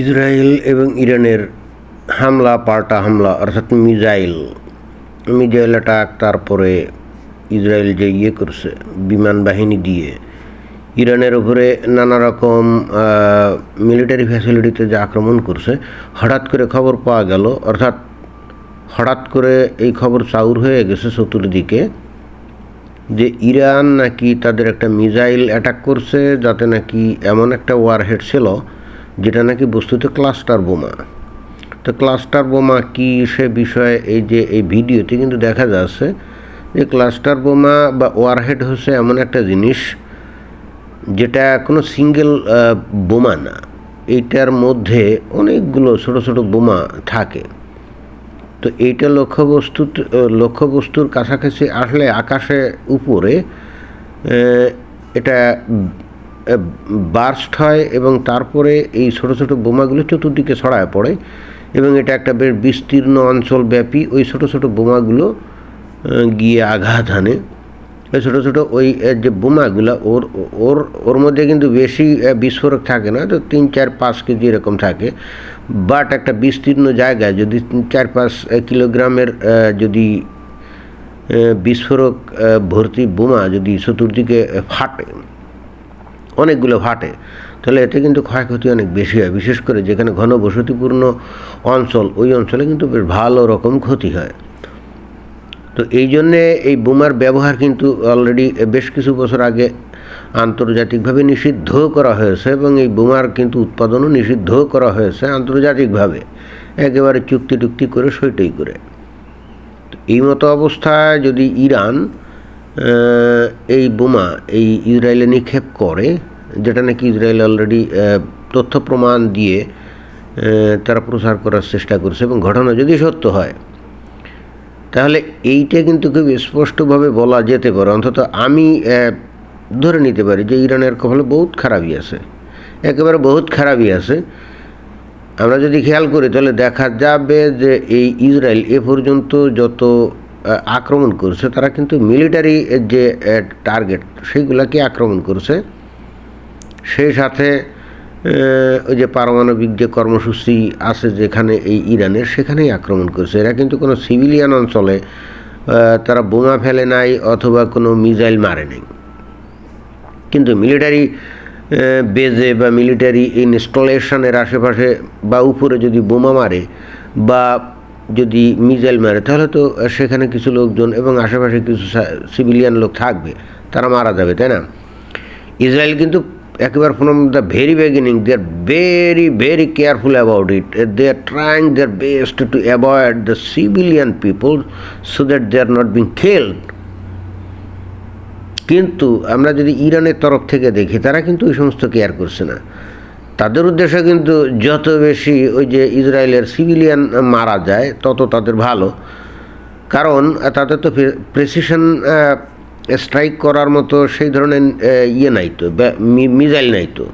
Israel এবং ইরানের হামলা, পাল্টা হামলা, অর্থাৎ মিজাইল। মিজাইল অ্যাটাক তারপরে ইসরায়েল যে ইয়ে করছে, বিমান বাহিনী দিয়ে। ইরানের উপরে নানা রকম মিলিটারি ফ্যাসিলিটিতে যে আক্রমণ করছে, হঠাৎ করে খবর পাওয়া গেল, অর্থাৎ হঠাৎ করে এই খবর চাউর হয়ে গেছে চতুর্দিকে, যে ইরান নাকি তাদের একটা মিজাইল অ্যাটাক করছে, যাতে নাকি এমন একটা ওয়ারহেড ছিল যেটা নাকি বস্তুতে ক্লাস্টার বোমা। তো ক্লাস্টার বোমা কি সে বিষয়ে এই যে এই ভিডিওতে কিন্তু দেখা যাচ্ছে যে ক্লাস্টার বোমা বা ওয়ারহেড হচ্ছে এমন একটা জিনিস যেটা কোনো সিঙ্গেল বোমা না। এইটার মধ্যে অনেকগুলো ছোট ছোট বোমা থাকে। তো এইটা লক্ষ্যবস্তু লক্ষ্যবস্তুর কাছাকাছি আসলে আকাশে উপরে এটা বার্স্ট হয় এবং তারপরে এই ছোট ছোট বোমাগুলো চতুর্দিকে ছড়ায় পড়ে এবং এটা একটা বেশ বিস্তীর্ণ অঞ্চল ব্যাপী ওই ছোট ছোট বোমাগুলো গিয়ে আঘাত হানে। ওই ছোটো ছোটো ওই যে বোমাগুলো, ওর ওর ওর মধ্যে কিন্তু বেশি বিস্ফোরক থাকে না, তো তিন, চার, পাঁচ কেজি এরকম থাকে। বাট একটা বিস্তীর্ণ জায়গায় যদি চার, পাঁচ কিলোগ্রামের যদি বিস্ফোরক ভর্তি বোমা যদি চতুর্দিকে ফাটে অনেকগুলো ফাটে। তাহলে এতে কিন্তু ক্ষয়ক্ষতি অনেক বেশি হয়। বিশেষ করে যেখানে ঘনবসতিপূর্ণ অঞ্চল, ওই অঞ্চলে কিন্তু বেশ ভালো রকম ক্ষতি হয়। তো এই জন্যে এই বোমার ব্যবহার কিন্তু অলরেডি বেশ কিছু বছর আগে আন্তর্জাতিকভাবে নিষিদ্ধ করা হয়েছে এবং এই বোমার কিন্তু উৎপাদনও নিষিদ্ধ করা হয়েছে আন্তর্জাতিকভাবে। একেবারে চুক্তি টুক্তি করে সইটাই করে। এই মতো অবস্থায় যদি ইরান এই বোমা, এই ইসরায়েলে নিক্ষেপ করে, যেটা নাকি ইসরায়েল অলরেডি তথ্য প্রমাণ দিয়ে তারা প্রচার করার চেষ্টা করছে এবং ঘটনা যদি সত্য হয়, তাহলে এইটা কিন্তু খুব স্পষ্টভাবে বলা যেতে পারে। অন্তত আমি ধরে নিতে পারি যে ইরানের কপালে বহুত খারাপই আছে। একেবারে বহুত খারাপই আছে। আমরা যদি খেয়াল করি, তাহলে দেখা যাবে যে এই ইসরায়েল এ পর্যন্ত যত আক্রমণ করছে, তারা কিন্তু মিলিটারি যে টার্গেট সেইগুলাকে আক্রমণ করছে। সেই সাথে ওই যে পারমাণবিক যে কর্মসূচি আছে যেখানে এই ইরানের, সেখানেই আক্রমণ করছে। এরা কিন্তু কোনো সিভিলিয়ান অঞ্চলে তারা বোমা ফেলে নাই অথবা কোনো মিসাইল মারে নাই। কিন্তু মিলিটারি বেজে বা মিলিটারি ইনস্টলেশনের আশেপাশে বা উপরে যদি বোমা মারে বা যদি মিজাইল মারে, তাহলে তো সেখানে কিছু লোকজন এবং আশেপাশে কিছু সিভিলিয়ান লোক থাকবে, তারা মারা যাবে, তাই না? ইসরায়েল কিন্তু একেবারে from the very beginning they are very very careful about it they are trying their best to avoid the civilian people so that they are not being killed কিন্তু আমরা যদি ইরানের তরফ থেকে দেখি, তারা কিন্তু ওই সমস্ত কেয়ার করছে না। তাদের উদ্দেশ্য কিন্তু যত বেশি ওই যে ইসরায়েলের সিভিলিয়ান মারা যায়, তত তাদের ভালো। কারণ তাদের তো প্রেসিশন স্ট্রাইক করার মতো সেই ধরনের ইয়ে নাই তো মিজাইল নাই তো।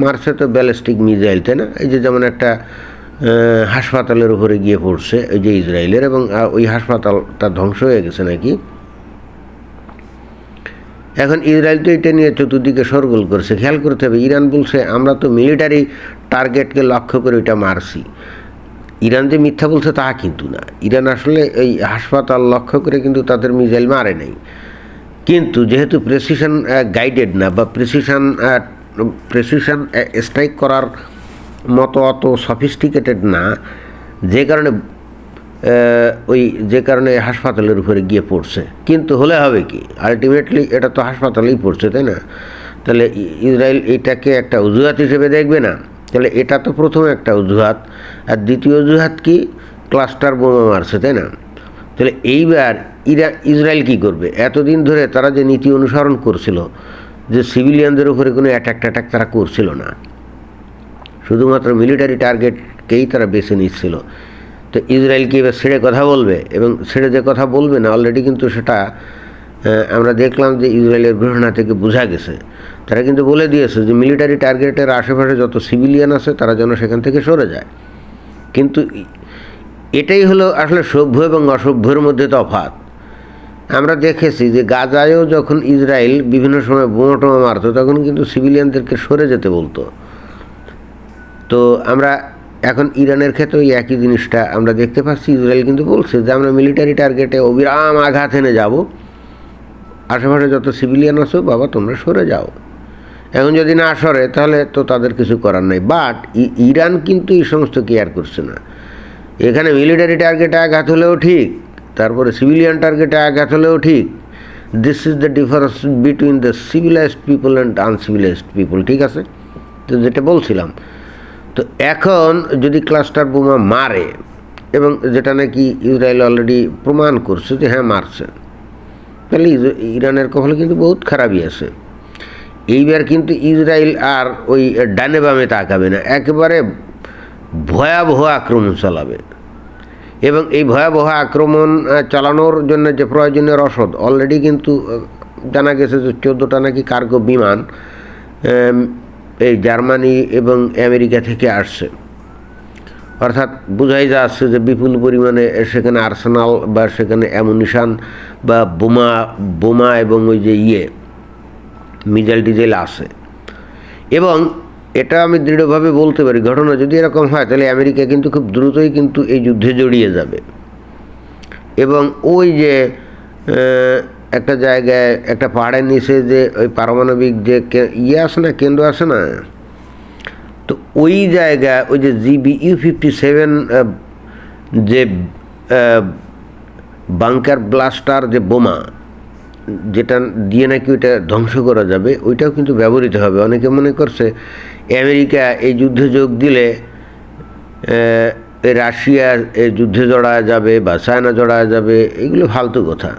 মারছে তো ব্যালিস্টিক মিজাইল তাই না? এই যে যেমন একটা হাসপাতালের উপরে গিয়ে পড়ছে ওই যে ইসরায়েলের এবং ওই হাসপাতালটা ধ্বংস হয়ে গেছে নাকি? এখন ইসরায়েল তো এটা নিয়ে চতুর্দিকে সরগোল করছে। খেয়াল করতে হবে, ইরান বলছে, আমরা তো মিলিটারি টার্গেটকে লক্ষ্য করে এটা মারছি। ইরান যে মিথ্যা বলছে তা কিন্তু না। ইরান আসলে এই হাসপাতাল লক্ষ্য করে কিন্তু তাদের মিসাইল মারে নাই। কিন্তু যেহেতু প্রেসিশন গাইডেড না বা প্রেসিশন প্রেসিশন স্ট্রাইক করার মতো অত সফিস্টিকেটেড না, যে কারণে ওই যে কারণে হাসপাতালের উপরে গিয়ে পড়ছে। কিন্তু হলে হবে কি? আলটিমেটলি এটা তো হাসপাতালেই পড়ছে, তাই না? তাহলে ইসরায়েল এটাকে একটা অজুহাত হিসেবে দেখবে না? তাহলে এটা তো প্রথম একটা অজুহাত। আর দ্বিতীয় অজুহাত কি? ক্লাস্টার বোমা মারছে, তাই না? তাহলে এইবার ইরা, ইসরায়েল কী করবে? এতদিন ধরে তারা যে নীতি অনুসরণ করছিল, যে সিভিলিয়ানদের উপরে কোনো অ্যাটাক ট্যাটাক তারা করছিল না। শুধুমাত্র মিলিটারি টার্গেটকেই তারা বেছে নিচ্ছিল। তো ইসরায়েল কি এবার ছেড়ে কথা বলবে? এবং ছেড়ে যে কথা বলবে না অলরেডি কিন্তু সেটা আমরা দেখলাম যে ইসরায়েলের ঘোষণা থেকে বোঝা গেছে। তারা কিন্তু বলে দিয়েছে যে মিলিটারি টার্গেটের আশেপাশে যত সিভিলিয়ান আছে, তারা যেন সেখান থেকে সরে যায়। কিন্তু এটাই হলো আসলে সভ্য এবং অসভ্যের মধ্যে তফাৎ। আমরা দেখেছি যে গাজায়ও যখন ইসরায়েল বিভিন্ন সময় বোমা টোমা মারত, তখন কিন্তু সিভিলিয়ানদেরকে সরে যেতে বলতো। তো আমরা এখন ইরানের ক্ষেত্রে ওই একই জিনিসটা আমরা দেখতে পাচ্ছি। ইসরায়েল কিন্তু বলছে যে আমরা মিলিটারি টার্গেটে অবিরাম আঘাত এনে যাব। আশেপাশে যত সিভিলিয়ান আছো, বাবা, তোমরা সরে যাও। এখন যদি না সরে, তাহলে তো তাদের কিছু করার নেই। বাট ইরান কিন্তু এই সমস্ত কেয়ার করছে না। এখানে মিলিটারি টার্গেটে আঘাত হলেও ঠিক, তারপরে সিভিলিয়ান টার্গেটে আঘাত হলেও ঠিক। This is the difference between the civilized people and uncivilized people ঠিক আছে? তো যেটা বলছিলাম তো এখন যদি ক্লাস্টার বোমা মারে, এবং যেটা নাকি ইসরায়েল অলরেডি প্রমাণ করছে যে হ্যাঁ মারছে, তাহলে ইরানের কপালে কিন্তু বহুত খারাপই আছে। এইবার কিন্তু ইসরায়েল আর ওই ডানে বামে তাকাবে না, একেবারে ভয়াবহ আক্রমণ চালাবে। এবং এই ভয়াবহ আক্রমণ চালানোর জন্য যে প্রয়োজনীয় রসদ অলরেডি কিন্তু জানা গেছে যে চোদ্দোটা নাকি কার্গো বিমান এই জার্মানি এবং আমেরিকা থেকে আসছে। অর্থাৎ বোঝাই যাচ্ছে যে বিপুল পরিমাণে সেখানে আর্সেনাল বা সেখানে অ্যামুনিশন বা বোমা বোমা এবং ওই যে ইয়ে মিজাইল ডিজেল আছে। এবং এটা আমি দৃঢ়ভাবে বলতে পারি, ঘটনা যদি এরকম হয় তাহলে আমেরিকা কিন্তু খুব দ্রুতই কিন্তু এই যুদ্ধে জড়িয়ে যাবে। এবং ওই যে একটা জায়গায়, একটা পাহাড়ের নিচে যে ওই পারমাণবিক যে ইয়ে আছে না, কেন্দ্র আছে না? তো ওই জায়গা, ওই যে জিবি ইউ ফিফটি সেভেন যে বাংকার ব্লাস্টার যে বোমা, যেটা দিয়ে নাকি ওইটা ধ্বংস করা যাবে, ওইটাও কিন্তু ব্যবহৃত হবে। অনেকে মনে করছে আমেরিকা এই যুদ্ধে যোগ দিলে রাশিয়া যুদ্ধে জড়া যাবে বা চায়না জড়া যাবে, এগুলো ফালতু কথা।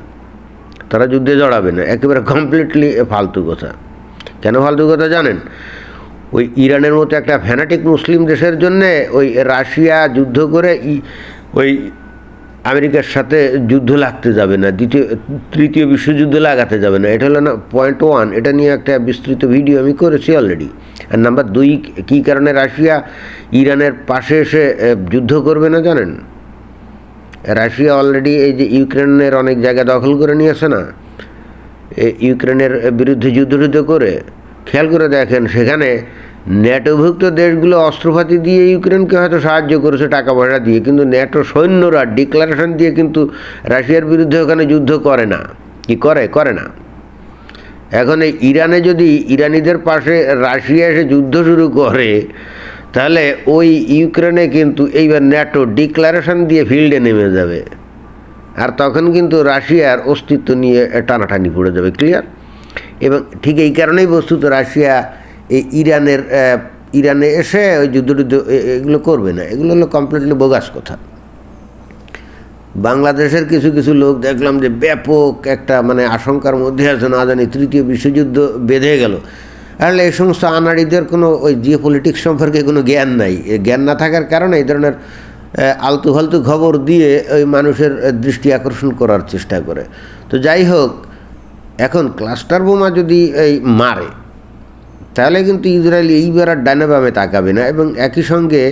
তারা যুদ্ধে জড়াবে না, একেবারে কমপ্লিটলি ফালতু কথা। কেন ফালতু কথা জানেন? ওই ইরানের মতো একটা ফ্যানাটিক মুসলিম দেশের জন্যে ওই রাশিয়া যুদ্ধ করে ওই আমেরিকার সাথে যুদ্ধ লাগতে যাবে না, দ্বিতীয়, তৃতীয় বিশ্বযুদ্ধ লাগাতে যাবে না। এটা হলো না পয়েন্ট ওয়ান এটা নিয়ে একটা বিস্তৃত ভিডিও আমি করেছি অলরেডি আর নাম্বার দুই, কী কারণে রাশিয়া ইরানের পাশে এসে যুদ্ধ করবে না জানেন? রাশিয়া অলরেডি এই যে ইউক্রেনের অনেক জায়গা দখল করে নিয়েছে না? ইউক্রেনের বিরুদ্ধে যুদ্ধ করে, খেয়াল করে দেখেন, সেখানে ন্যাটোভুক্ত দেশগুলো অস্ত্রপাতি দিয়ে ইউক্রেনকে হয়তো সাহায্য করেছে টাকা পয়সা দিয়ে, কিন্তু ন্যাটো সৈন্যরা ডিক্লারেশন দিয়ে কিন্তু রাশিয়ার বিরুদ্ধে ওখানে যুদ্ধ করে না। কি করে? করে না। এখন ইরানে যদি ইরানিদের পাশে রাশিয়া এসে যুদ্ধ শুরু করে তাহলে ওই ইউক্রেনে কিন্তু এইবার ন্যাটো ডিক্লারেশন দিয়ে ফিল্ডে নেমে যাবে। আর তখন কিন্তু রাশিয়ার অস্তিত্ব নিয়ে টানাটানি পড়ে যাবে ক্লিয়ার এবং ঠিক এই কারণেই বস্তুত রাশিয়া এই ইরানের ইরানে এসে ওই যুদ্ধ টুদ্ধ এগুলো করবে না। এগুলো হলো কমপ্লিটলি বোগাস কথা। বাংলাদেশের কিছু কিছু লোক দেখলাম যে ব্যাপক একটা মানে আশঙ্কার মধ্যে আছে, না জানি তৃতীয় বিশ্বযুদ্ধ বেঁধে গেল। আসলে এই সমস্ত আনাড়িদের কোনো ওই জিও পলিটিক্স সম্পর্কে কোনো জ্ঞান নাই। জ্ঞান না থাকার কারণে এই ধরনের আলতু ফালতু খবর দিয়ে ওই মানুষের দৃষ্টি আকর্ষণ করার চেষ্টা করে। তো যাই হোক, এখন ক্লাস্টার বোমা যদি এই মারে, তাহলে কিন্তু ইসরায়েল এইবার আর ডানে তাকাবে না এবং একই সঙ্গে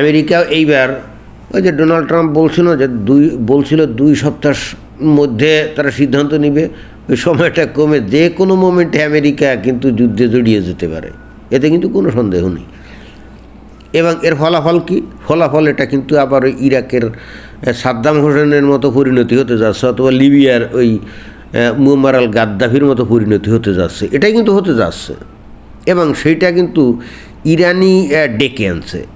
আমেরিকাও এইবার, ওই যে ডোনাল্ড ট্রাম্প বলছিল যে দুই, বলছিল দুই সপ্তাহ মধ্যে তারা সিদ্ধান্ত নিবে সময়টা কমে যে কোনো মোমেন্টে আমেরিকা কিন্তু যুদ্ধে জড়িয়ে যেতে পারে। এতে কিন্তু কোনো সন্দেহ নেই। এবং এর ফলাফল কি? ফলাফল এটা কিন্তু আবার ওই ইরাকের সাদ্দাম হোসেনের মতো পরিণতি হতে যাচ্ছে অথবা লিবিয়ার ওই মুয়াম্মার আল গাদ্দাফির মতো পরিণতি হতে যাচ্ছে। এটাই কিন্তু হতে যাচ্ছে। এবং সেইটা কিন্তু ইরানি ডেকে আনছে।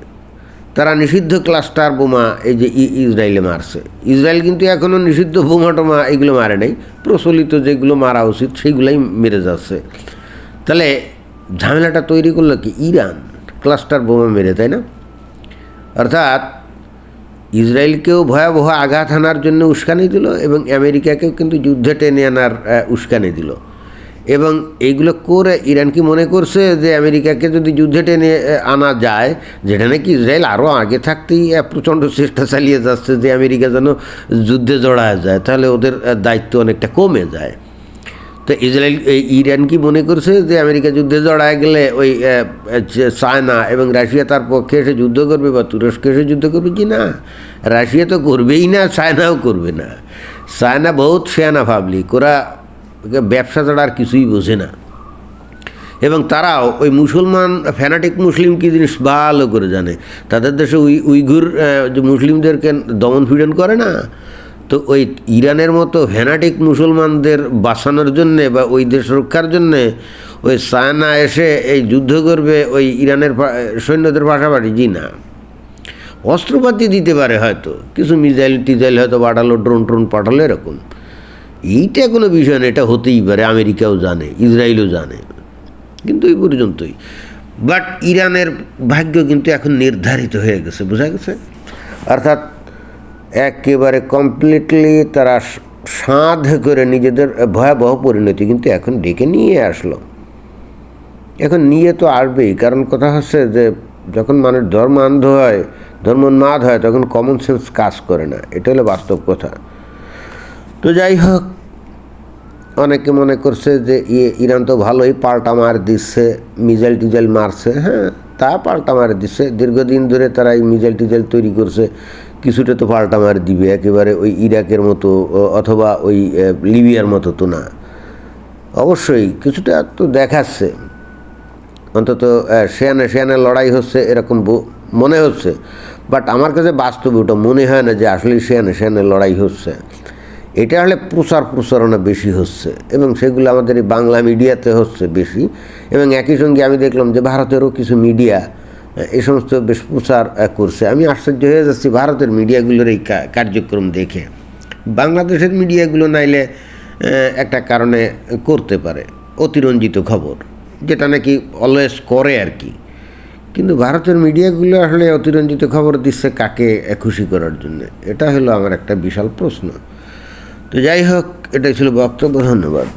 তারা নিষিদ্ধ ক্লাস্টার বোমা এই যে ইসরায়েলে মারছে। ইসরায়েল কিন্তু এখনও নিষিদ্ধ বোমা টোমা এগুলো মারে নাই। প্রচলিত যেগুলো মারা উচিত, সেইগুলাই মেরে যাচ্ছে। তাহলে ঝামেলাটা তৈরি করল কি? ইরান ক্লাস্টার বোমা মেরে, তাই না? অর্থাৎ ইসরায়েলকেও ভয়াবহ আঘাত আনার জন্য উস্কানি দিল এবং আমেরিকাকেও কিন্তু যুদ্ধে টেনে আনার উস্কানি দিল। এবং এইগুলো করে ইরান কি মনে করছে যে আমেরিকাকে যদি যুদ্ধে টেনে আনা যায় যেটা নাকি ইসরায়েল আরও আগে থাকতেই প্রচণ্ড চেষ্টা চালিয়ে যাচ্ছে যে আমেরিকা যেন যুদ্ধে জড়ায় যায়, তাহলে ওদের দায়িত্ব অনেকটা কমে যায়। তো ইসরায়েল ইরান কি মনে করছে যে আমেরিকা যুদ্ধে জড়ায় গেলে ওই চায়না এবং রাশিয়া তার পক্ষে এসে যুদ্ধ করবে বা তুরস্ক এসে যুদ্ধ করবে কি না? রাশিয়া তো করবেই না, চায়নাও করবে না। চায়না বহুত শেয়ানা পাবলিক, ওরা ব্যবসা ছাড়া আর কিছুই বোঝে না। এবং তারাও ওই মুসলমান ফ্যানাটিক মুসলিম কী জিনিস ভালো করে জানে। তাদের দেশে উই উইঘুর মুসলিমদেরকে দমন পীড়ন করে না? তো ওই ইরানের মতো ফ্যানাটিক মুসলমানদের বাঁচানোর জন্যে বা ওই দেশ রক্ষার জন্যে ওই চায়না এসে এই যুদ্ধ করবে ওই ইরানের সৈন্যদের পাশাপাশি, জি না। অস্ত্রপাতি দিতে পারে হয়তো, কিছু মিজাইল টিজাইল হয়তো পাঠালো ড্রোন ট্রোন পাঠালো, এরকম। এইটা কোনো বিষয় না, এটা হতেই পারে, আমেরিকাও জানে, ইসরায়েলও জানে, কিন্তু এই পর্যন্তই। বাট ইরানের ভাগ্য কিন্তু এখন নির্ধারিত হয়ে গেছে, বোঝা গেছে? অর্থাৎ একেবারে কমপ্লিটলি তারা সাধ করে নিজেদের ভয়াবহ পরিণতি কিন্তু এখন ডেকে নিয়ে আসলো। এখন নিয়ে তো আসবেই, কারণ কথা হচ্ছে যে যখন মানুষ ধর্মান্ধ হয়, ধর্ম ধর্মোন্মাদ হয়, তখন কমন সেন্স কাজ করে না, এটা হলো বাস্তব কথা। তো যাই হোক অনেকে মনে করছে যে ইয়ে ইরান তো ভালোই পাল্টা মার দিচ্ছে মিজাইল টিজাইল মারছে হ্যাঁ তা পাল্টা মার দিচ্ছে। দীর্ঘদিন ধরে তারা এই মিজাইল টিজাইল তৈরি করছে কিছুটা তো পাল্টা মার দিবে একেবারে ওই ইরাকের মতো অথবা ওই লিবিয়ার মতো তো না। অবশ্যই কিছুটা তো দেখাচ্ছে। অন্তত আহ, শেয়ানে শেয়ানে লড়াই হচ্ছে এরকম মনে হচ্ছে। বাট আমার কাছে বাস্তবে ওটা মনে হয় না যে আসলে শেয়ানে শেয়ানে লড়াই হচ্ছে। এটা হলে প্রচার প্রচারণা বেশি হচ্ছে এবং সেগুলো আমাদের এই বাংলা মিডিয়াতে হচ্ছে বেশি এবং একই সঙ্গে আমি দেখলাম যে ভারতেরও কিছু মিডিয়া এই সমস্ত বেশ প্রচার করছে। আমি আশ্চর্য হয়ে যাচ্ছি ভারতের মিডিয়াগুলোর এই কার্যক্রম দেখে। বাংলাদেশের মিডিয়াগুলো নাইলে একটা কারণে করতে পারে অতিরঞ্জিত খবর, যেটা নাকি অলওয়েজ করে আর কি। কিন্তু ভারতের মিডিয়াগুলো আসলে অতিরঞ্জিত খবর দিচ্ছে কাকে খুশি করার জন্য? এটা হলো আমার একটা বিশাল প্রশ্ন। তো যাই হোক এটা ছিল বক্তব্য ধন্যবাদ।